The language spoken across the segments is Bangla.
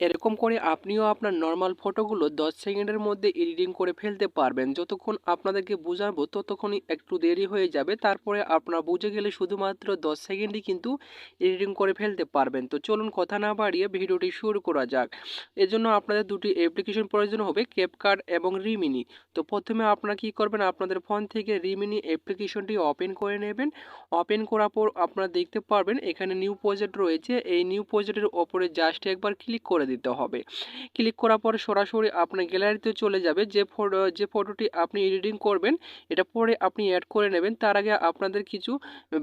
এরকম করে আপনিও আপনার নর্মাল ফটোগুলো দশ সেকেন্ডের মধ্যে এডিটিং করে ফেলতে পারবেন। যতক্ষণ আপনাদেরকে বোঝাবো, ততক্ষণই একটু দেরি হয়ে যাবে। তারপরে আপনারা বুঝে গেলে শুধুমাত্র দশ সেকেন্ডই কিন্তু এডিটিং করে ফেলতে পারবেন। তো চলুন কথা না বাড়িয়ে ভিডিওটি শুরু করা যাক। এজন্য আপনাদের দুটি অ্যাপ্লিকেশন প্রয়োজন হবে ক্যাপকার্ড এবং রিমিনি তো প্রথমে আপনারা কি করবেন, আপনাদের ফোন থেকে রিমিনি অ্যাপ্লিকেশনটি ওপেন করে নেবেন। ওপেন করার পর আপনারা দেখতে পারবেন, এখানে নিউ প্রজেক্ট রয়েছে। এই নিউ প্রজেক্টের ওপরে জাস্ট একবার ক্লিক করে দিতে হবে। ক্লিক করার পর সরাসরি আপনার গ্যালারিতে চলে যাবে। যে ফটো যে ফটোটি আপনি এডিটিং করবেন, এটা পরে আপনি অ্যাড করে নেবেন। তার আগে আপনাদের কিছু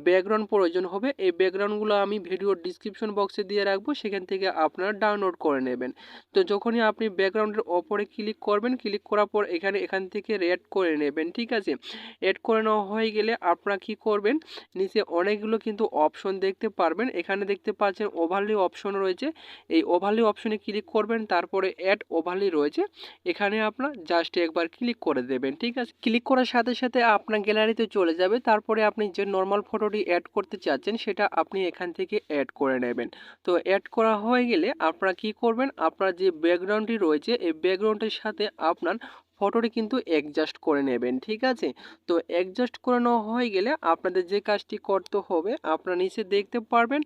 ব্যাকগ্রাউন্ড প্রয়োজন হবে। এই ব্যাকগ্রাউন্ডগুলো আমি ভিডিওর ডিসক্রিপশন বক্সে দিয়ে রাখব। সেখান থেকে আপনারা ডাউনলোড করে নেবেন। তো যখনই আপনি ব্যাকগ্রাউন্ডের ওপরে ক্লিক করবেন ক্লিক করার পর এখানে, এখান থেকে রেড করে নেবেন, ঠিক আছে? এড করে নেওয়া হয়ে গেলে আপনারা কি করবেন? নিচে অনেকগুলো কিন্তু অপশন দেখতে পারবেন। এখানে দেখতে পাচ্ছেন ওভারলি অপশন রয়েছে। এই ওভারলি অপশনে ক্লিক করবেন, তারপরে অ্যাড ওভারলি রয়েছে। এখানে আপনার জাস্ট একবার ক্লিক করে দেবেন, ঠিক আছে? ক্লিক করার সাথে সাথে আপনার গ্যালারিতে চলে যাবে, তারপরে আপনি যে নর্মাল ফটোটি অ্যাড করতে চাচ্ছেন, সেটা আপনি এখান থেকে অ্যাড করে নেবেন। তো অ্যাড করা হয়ে গেলে আপনারা কি করবেন, আপনার যে ব্যাকগ্রাউন্ডটি রয়েছে, এই ব্যাকগ্রাউন্ডের সাথে আপনার ফটোটি কিন্তু অ্যাডজাস্ট করে নেবেন, ঠিক আছে? তো অ্যাডজাস্ট করে নেওয়া হয়ে গেলে আপনাদের যে কাজটি করতে হবে, আপনারা নিচে দেখতে পারবেন,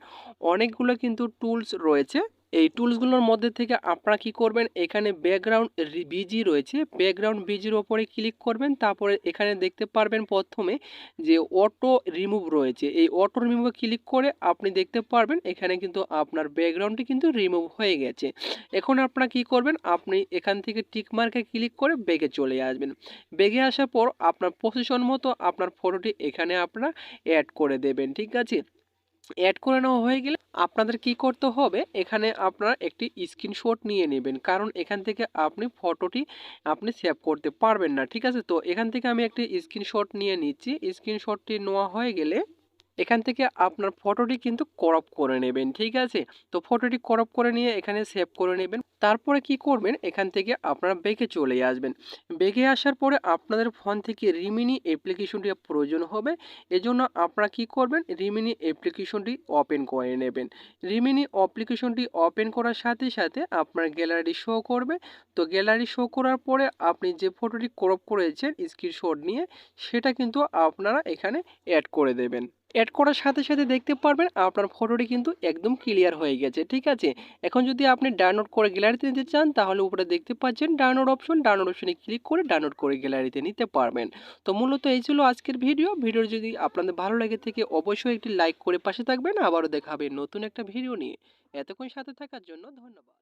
অনেকগুলো কিন্তু টুলস রয়েছে। এই টুলসগুলোর মধ্যে থেকে আপনারা কি করবেন? এখানে ব্যাকগ্রাউন্ড বিজি রয়েছে। ব্যাকগ্রাউন্ড বিজির ওপরে ক্লিক করবেন। তারপরে এখানে দেখতে পারবেন প্রথমে যে অটো রিমুভ রয়েছে। এই অটো রিমুভে ক্লিক করে আপনি দেখতে পারবেন এখানে কিন্তু আপনার ব্যাকগ্রাউন্ডটি কিন্তু রিমুভ হয়ে গেছে। এখন আপনারা কি করবেন? আপনি এখান থেকে টিক মার্কে ক্লিক করে বেগে চলে আসবেন। বেগে আসার পর আপনার পজিশন মতো আপনার ফটোটি এখানে আপনারা অ্যাড করে দেবেন। ঠিক আছে? অ্যাড করে নেওয়া হয়ে গেলে আপনাদের কি করতে হবে? এখানে আপনারা একটি স্ক্রিনশট নিয়ে নেবেন। কারণ এখান থেকে আপনি ফটোটি আপনি সেভ করতে পারবেন না, ঠিক আছে? তো এখান থেকে আমি একটি স্ক্রিনশট নিয়ে নিচ্ছি। স্ক্রিনশটটি নেওয়া হয়ে গেলে এখান থেকে আপনার ফটোটি কিন্তু করপ করে নেবেন, ঠিক আছে? তো ফটোটি করপ করে নিয়ে এখানে সেভ করে নেবেন। তারপরে কি করবেন? এখান থেকে আপনারা বেগে চলে আসবেন। বেগে আসার পরে আপনাদের ফোন থেকে রিমিনি অ্যাপ্লিকেশনটি প্রয়োজন হবে। এজন্য আপনারা কি করবেন? রিমিনি অ্যাপ্লিকেশনটি ওপেন করে নেবেন। রিমিনি অ্যাপ্লিকেশনটি ওপেন করার সাথে সাথে আপনার গ্যালারি শো করবে। তো গ্যালারি শো করার পরে আপনি যে ফটোটি ক্রপ করেছেন স্ক্রিনশট নিয়ে, সেটা কিন্তু আপনারা এখানে অ্যাড করে দেবেন। অ্যাড করার সাথে সাথে দেখতে পারবেন আপনার ফটোটি কিন্তু একদম ক্লিয়ার হয়ে গেছে, ঠিক আছে? এখন যদি আপনি ডাউনলোড করে গ্যালারিতে নিতে চান, তাহলে উপরে দেখতে পাচ্ছেন ডাউনলোড অপশন ডাউনলোড অপশনে ক্লিক করে ডাউনলোড করে গ্যালারিতে নিতে পারবেন। তো মূলত এই ছিল আজকের ভিডিও ভিডিও যদি আপনাদের ভালো লাগে থেকে অবশ্যই একটি লাইক করে পাশে থাকবেন। আবারও দেখাবে নতুন একটা ভিডিও নিয়ে। এতক্ষণ সাথে থাকার জন্য ধন্যবাদ।